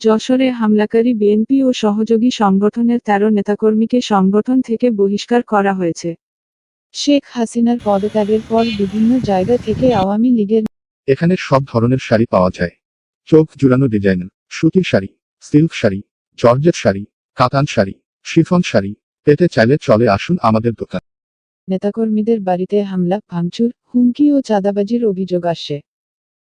যশোরে হামলাকারী বিএনপি ও সহযোগী সংগঠনের তেরো নেতাকর্মীকে সংগঠন থেকে বহিষ্কার করা হয়েছে। শেখ হাসিনার পদত্যাগের পর বিভিন্ন জায়গা থেকে আওয়ামী লীগের এখানে সব ধরনের শাড়ি পাওয়া যায়। চোখ জুড়ানো ডিজাইন সুতির শাড়ি সিল্ক শাড়ি জর্জেট শাড়ি কাতান শাড়ি শিফন শাড়ি পেতে চাইলে চলে আসুন আমাদের দোকান। নেতাকর্মীদের বাড়িতে হামলা ভাঙচুর হুমকি ও চাঁদাবাজির অভিযোগ আসে।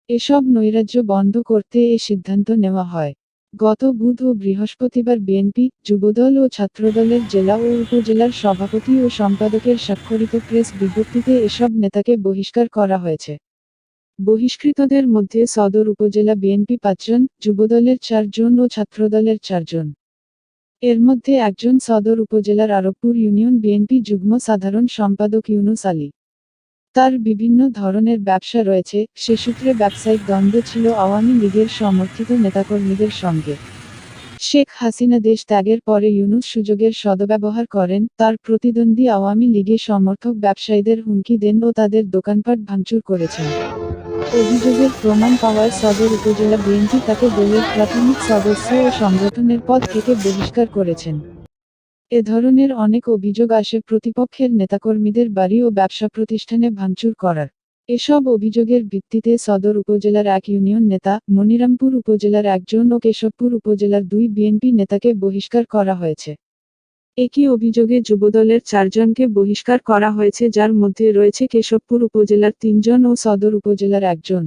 এসব নৈরাজ্য বন্ধ করতে এ সিদ্ধান্ত নেওয়া হয়। গত বুধ ও বৃহস্পতিবার বিএনপি, যুবদল ও ছাত্রদলের জেলা ও উপজেলার সভাপতি ও সম্পাদকের স্বাক্ষরিত প্রেস বিজ্ঞপ্তিতে এসব নেতাকে বহিষ্কার করা হয়েছে। বহিষ্কৃতদের মধ্যে সদর উপজেলা বিএনপি পাঁচজন, যুবদলের চারজন ও ছাত্রদলের চারজন। এর মধ্যে একজন সদর উপজেলার আরবপুর ইউনিয়ন বিএনপি যুগ্ম সাধারণ সম্পাদক ইউনুস আলী। তার বিভিন্ন ধরনের ব্যবসা রয়েছে, সে সূত্রে ব্যবসায়িক দ্বন্দ্ব ছিল আওয়ামী লীগের সমর্থিত নেতাকর্মীদের সঙ্গে। শেখ হাসিনা দেশ ত্যাগের পরে ইউনুস সুযোগের সদব্যবহার করেন, তার প্রতিদ্বন্দ্বী আওয়ামী লীগের সমর্থক ব্যবসায়ীদের হুমকি দেন ও তাদের দোকানপাট ভাঙচুর করেছেন। অভিযোগের প্রমাণ পাওয়ায় সদর উপজেলা বিএনপি তাকে দলের প্রাথমিক সদস্য ও সংগঠনের পদ থেকে বহিষ্কার করেছেন। এ ধরনের অনেক অভিযোগ আসে প্রতিপক্ষের নেতাকর্মীদের বাড়ি ও ব্যবসা প্রতিষ্ঠানে ভাঙচুর করার। এসব অভিযোগের ভিত্তিতে সদর উপজেলার এক ইউনিয়ন নেতা, মনিরামপুর উপজেলার একজন ও কেশবপুর উপজেলার দুই বিএনপি নেতাকে বহিষ্কার করা হয়েছে। একই অভিযোগে যুবদলের চারজনকে বহিষ্কার করা হয়েছে, যার মধ্যে রয়েছে কেশবপুর উপজেলার তিনজন ও সদর উপজেলার একজন।